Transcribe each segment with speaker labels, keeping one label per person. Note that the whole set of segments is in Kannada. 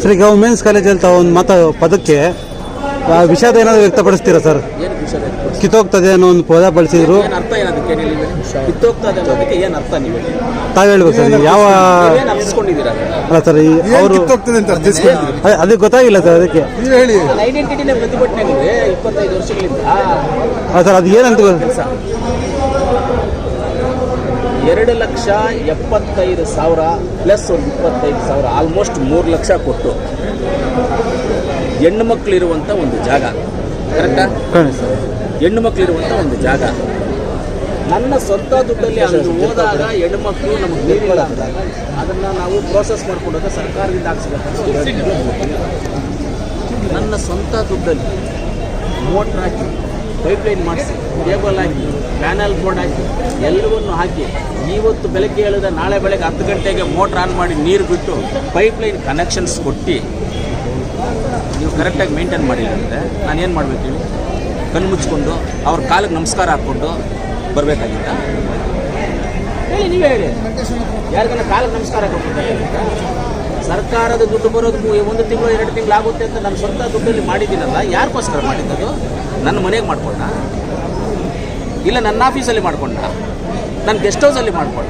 Speaker 1: ಸರ್ ಈಗ ವುಮೆನ್ಸ್ ಕಾಲೇಜಲ್ಲಿ ತಾವು ಒಂದು ಮತ ಪದಕ್ಕೆ ಆ, ವಿಷಾದ ಏನಾದರೂ ವ್ಯಕ್ತಪಡಿಸ್ತೀರಾ ಸರ್?
Speaker 2: ಏನು ವಿಷಯ
Speaker 1: ಕಿತ್ತೋಗ್ತದೆ ಅನ್ನೋ ಒಂದು ಪದ ಬಳಸಿದ್ರು.
Speaker 2: ಏನು ಅರ್ಥ ಏನದಕ್ಕೆ ನೀವು? ಕಿತ್ತೋಗ್ತದೆ ಅನ್ನೋದಕ್ಕೆ ಏನು ಅರ್ಥ ನೀವು ಹೇಳಿ?
Speaker 1: ತಾವು ಹೇಳ್ಬೇಕು ಸರ್ ಯಾವ
Speaker 2: ಏನು
Speaker 1: ಅಲ್ಲ ಸರ್ ಈ ಅವರು
Speaker 3: ಕಿತ್ತೋಗ್ತದೆ ಅಂತ ಅರ್ಥೈಸ್ಕೊಂಡಿದ್ದೀರಿ
Speaker 1: ಅದಕ್ಕೆ ಗೊತ್ತಾಗಿಲ್ಲ ಸರ್ ಅದಕ್ಕೆ.
Speaker 3: ನೀವು ಹೇಳಿ.
Speaker 2: ಐಡೆಂಟಿಟಿನೇ ಪ್ರತಿಭಟನೆ ಆಗಿದೆ ಇಪ್ಪತ್ತೈದು ವರ್ಷಗಳಿಂದ.
Speaker 1: ಅಲ್ಲ ಸರ್ ಅದು ಏನಂತ ಗೊ-
Speaker 2: ಕೆಲಸ. ಎರಡು ಲಕ್ಷ ಎಪ್ಪತ್ತೈದು ಸಾವಿರ ಪ್ಲಸ್ ಒಂದು ಇಪ್ಪತ್ತೈದು ಸಾವಿರ ಆಲ್ಮೋಸ್ಟ್ ಮೂರು ಲಕ್ಷ ಕೊಟ್ಟು ಹೆಣ್ಣು ಮಕ್ಕಳಿರುವಂಥ ಒಂದು ಜಾಗ. ಕರೆಕ್ಟಾ ಹೆಣ್ಣು ಮಕ್ಕಳಿರುವಂಥ ಒಂದು ಜಾಗ. ನನ್ನ ಸ್ವಂತ ದುಡ್ಡಲ್ಲಿ ಅಲ್ಲಿ ಹೋದಾಗ ಹೆಣ್ಣು ಮಕ್ಕಳು ನಮಗೆ ನೀರಿಲ್ಲ ಅಂದಾಗ ಅದನ್ನು ನಾವು ಪ್ರೋಸೆಸ್ ಮಾಡ್ಕೊಂಡಾಗ ಸರ್ಕಾರದಿಂದ ಹಾಕ್ಸ್ಬೇಕು ನನ್ನ ಸ್ವಂತ ದುಡ್ಡಲ್ಲಿ ಮೋಟ್ರ್ ಹಾಕಿ ಪೈಪ್ಲೈನ್ ಮಾಡಿಸಿ, ಕೇಬಲ್ ಹಾಕಿ, ಪ್ಯಾನಲ್ ಬೋರ್ಡ್ ಹಾಕಿ, ಎಲ್ಲವನ್ನು ಹಾಕಿ ಇವತ್ತು ಬೆಳಗ್ಗೆ ಹೇಳಿದ ನಾಳೆ ಬೆಳಗ್ಗೆ ಹತ್ತು ಗಂಟೆಗೆ ಮೋಟ್ರ್ ಆನ್ ಮಾಡಿ ನೀರು ಬಿಟ್ಟು ಪೈಪ್ಲೈನ್ ಕನೆಕ್ಷನ್ಸ್ ಕೊಟ್ಟು ನೀವು ಕರೆಕ್ಟಾಗಿ ಮೇಂಟೈನ್ ಮಾಡಿಲ್ಲ ಅಂದರೆ ನಾನು ಏನು ಮಾಡಬೇಕು ಹೇಳಿ? ಕಣ್ಣು ಮುಚ್ಕೊಂಡು, ಅವ್ರ ಕಾಲಿಗೆ ನಮಸ್ಕಾರ ಹಾಕ್ಕೊಂಡು ಬರಬೇಕಾಗಿತ್ತ? ಹೇಳಿ, ನೀವೇ ಹೇಳಿ. ಯಾರಿಗಾನ ಕಾಲಿಗೆ ನಮಸ್ಕಾರ ಹಾಕ್ಬೇಕಾಗಿತ್ತ ಸರ್ಕಾರದ ದುಡ್ಡು ಬರೋದು ಒಂದು ತಿಂಗಳು ಎರಡು ತಿಂಗಳು ಆಗುತ್ತೆ ಅಂತ ನನ್ನ ಸ್ವಂತ ದುಡ್ಡಲ್ಲಿ ಮಾಡಿದ್ದೀನಲ್ಲ ಯಾರಿಗೋಸ್ಕರ ಮಾಡಿದ್ದದು? ನನ್ನ ಮನೆಗೆ ಮಾಡ್ಕೊಂಡ? ಇಲ್ಲ ನನ್ನ ಆಫೀಸಲ್ಲಿ ಮಾಡ್ಕೊಂಡ? ನನ್ನ ಗೆಸ್ಟ್ ಹೌಸಲ್ಲಿ ಮಾಡ್ಕೊಂಡ?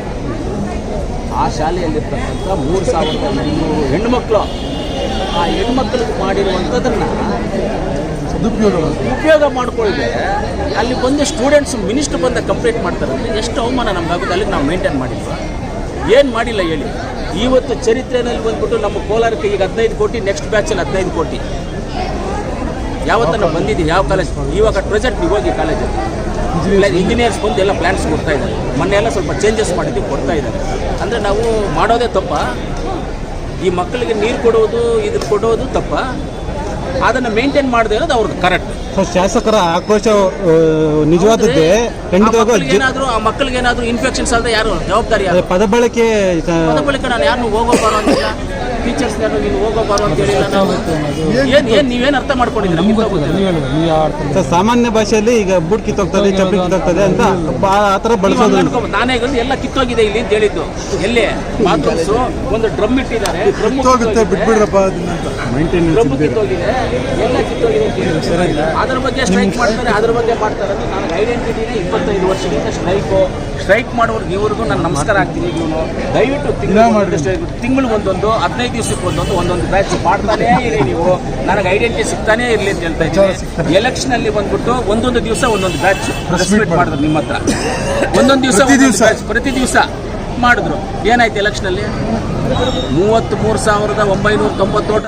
Speaker 2: ಆ ಶಾಲೆಯಲ್ಲಿರ್ತಕ್ಕಂಥ ಮೂರು ಸಾವಿರದ ಇನ್ನೂರು ಹೆಣ್ಣುಮಕ್ಕಳು ಆ ಹೆಣ್ಮಕ್ಳಿಗೆ ಮಾಡಿರುವಂಥದ್ದನ್ನು
Speaker 3: ದುರುಪಯೋಗ
Speaker 2: ಉಪಯೋಗ ಮಾಡಿಕೊಳ್ಳಿ ಅಲ್ಲಿ ಬಂದು ಸ್ಟೂಡೆಂಟ್ಸ್ ಮಿನಿಸ್ಟರ್ ಬಂದ ಕಂಪ್ಲೇಂಟ್ ಮಾಡ್ತಾರೆ ಅಂದರೆ ಎಷ್ಟು ಅವಮಾನ ನಮಗಾಗುತ್ತೆ ಅಲ್ಲಿಗೆ ನಾವು ಮೇಂಟೈನ್ ಮಾಡಿಲ್ವಾ? ಏನು ಮಾಡಿಲ್ಲ ಹೇಳಿ. ಇವತ್ತು ಚರಿತ್ರೆಯಲ್ಲಿ ಬಂದ್ಬಿಟ್ಟು ನಮ್ಮ ಕೋಲಾರಕ್ಕೆ ಈಗ ಹದಿನೈದು ಕೋಟಿ ನೆಕ್ಸ್ಟ್ ಬ್ಯಾಚಲ್ಲಿ ಹದಿನೈದು ಕೋಟಿ. ಯಾವತ್ತನ್ನ ಬಂದಿದ್ದೀವಿ ಯಾವ ಕಾಲೇಜ್ ಇವಾಗ ಪ್ರೆಸೆಂಟ್ ನೀವು ಹೋಗಿ ಕಾಲೇಜಲ್ಲಿ ಇಂಜಿನಿಯರ್ಸ್ ಬಂದು ಎಲ್ಲ ಪ್ಲ್ಯಾನ್ಸ್ ಕೊಡ್ತಾ ಇದ್ದಾರೆ. ಮೊನ್ನೆ ಎಲ್ಲ ಸ್ವಲ್ಪ ಚೇಂಜಸ್ ಮಾಡಿದ್ದೀವಿ ಕೊಡ್ತಾ ಇದ್ದಾರೆ. ಅಂದರೆ ನಾವು ಮಾಡೋದೇ ತಪ್ಪ. ಈ ಮಕ್ಕಳಿಗೆ ನೀರು ಕೊಡೋದು ಇದು ಕೊಡೋದು ತಪ್ಪ. ಅದನ್ನು ಮೇಂಟೈನ್ ಮಾಡದೆ ಇರೋದು ಅವ್ರದ್ದು ಕರೆಕ್ಟ್
Speaker 1: ಶಾಸಕರ ಆಕ್ರೋಶ ನಿಜವಾದದ್ದೇ
Speaker 2: ಏನಾದರೂ ಆ ಮಕ್ಕಳಿಗೆ ಏನಾದರೂ ಇನ್ಫೆಕ್ಷನ್ಸ್ ಅಲ್ಲದೆ ಯಾರು ಜವಾಬ್ದಾರಿ
Speaker 1: ಪದ ಬಳಕೆ
Speaker 2: ಪದ ಬಳಕೆ ನಾನು ಯಾರನ್ನು ಹೋಗೋ ಅಂತಿಲ್ಲ ಟೀಚರ್ಸ್ ನೀವು ಹೋಗೋ ಬರೋ ಅಂತ ಹೇಳಿ ನಾವು ಏನು ಏನು ನೀವೇನು ಅರ್ಥ ಮಾಡ್ಕೊಂಡಿದ್ದೀರಾ ನಮ್ಗೆ ಗೊತ್ತಿಲ್ಲ.
Speaker 1: ಸರ್ ಸಾಮಾನ್ಯ ಭಾಷೆಯಲ್ಲಿ ಈಗ ಬುಡ್ ಕಿತ್ತೋಗ್ತದೆ ಚಪ್ಪಲಿ ಕಿತ್ತೋಗ್ತದೆ ಅಂತ ಆತರ ಆ ಥರ ಬಳಸೋದು
Speaker 2: ನಾನೇ ಎಲ್ಲ ಕಿತ್ತೋಗಿದೆ ಇಲ್ಲಿ ಅಂತ ಹೇಳಿದ್ದು. ಎಲ್ಲಿ? ಬಾತ್ರೂಮ್ಸ್ ಒಂದು ಡ್ರಮ್ ಇಟ್ಟಿದ್ದಾರೆ. ಡ್ರಮ್
Speaker 3: ಬಿಟ್ಬಿಡ್ರಪ್ಪ
Speaker 2: ಡ್ರಮ್ ಕಿತ್ತೋಗಿದೆ. ಎಲ್ಲ ಕಿತ್ತೋಗಿದೆ. ಅದ್ರ ಬಗ್ಗೆ ಸ್ಟ್ರೈಕ್ ಮಾಡ್ತಾರೆ ಅದ್ರ ಬಗ್ಗೆ ಮಾಡ್ತಾರೆ ಅಂತ ನನಗೆ ಐಡೆಂಟಿಟಿನೇ ಇಪ್ಪತ್ತೈದು ವರ್ಷದಿಂದ ಸ್ಟ್ರೈಕು ಸ್ಟ್ರೈಕ್ ಮಾಡೋರ್ಗೆ ಇವ್ರಿಗೂ ನಾನು ನಮಸ್ಕಾರ ಆಗ್ತೀನಿ ಇವನು ದಯವಿಟ್ಟು. ತಿಂಗಳು ತಿಂಗಳು ಒಂದೊಂದು ಹದಿನೈದು ದಿವಸಕ್ಕೆ ಒಂದೊಂದು ಒಂದೊಂದು ಬ್ಯಾಚ್ ಮಾಡ್ತಾನೇ ಇರಿ ನೀವು. ನನಗೆ ಐಡೆಂಟಿಟಿ ಸಿಗ್ತಾನೇ ಇರಲಿ ಅಂತ ಹೇಳ್ತಾ ಇದ್ದೀನಿ. ಎಲೆಕ್ಷನ್ ಅಲ್ಲಿ ಬಂದ್ಬಿಟ್ಟು ಒಂದೊಂದು ದಿವಸ ಒಂದೊಂದು ಬ್ಯಾಚ್ ರೆಸ್ಪೆಕ್ಟ್ ಮಾಡಿದ್ರು. ನಿಮ್ಮ ಹತ್ರ ಒಂದೊಂದು ದಿವಸ
Speaker 3: ಪ್ರತಿ ದಿವ್ಸ.
Speaker 2: ಪ್ರತಿ ದಿವಸ ಮಾಡಿದ್ರು. ಏನಾಯ್ತು ಎಲೆಕ್ಷನ್ ಅಲ್ಲಿ? ಮೂವತ್ತ್ ಮೂರು ಸಾವಿರದ ಒಂಬೈನೂರ ತೊಂಬತ್ತೋಟ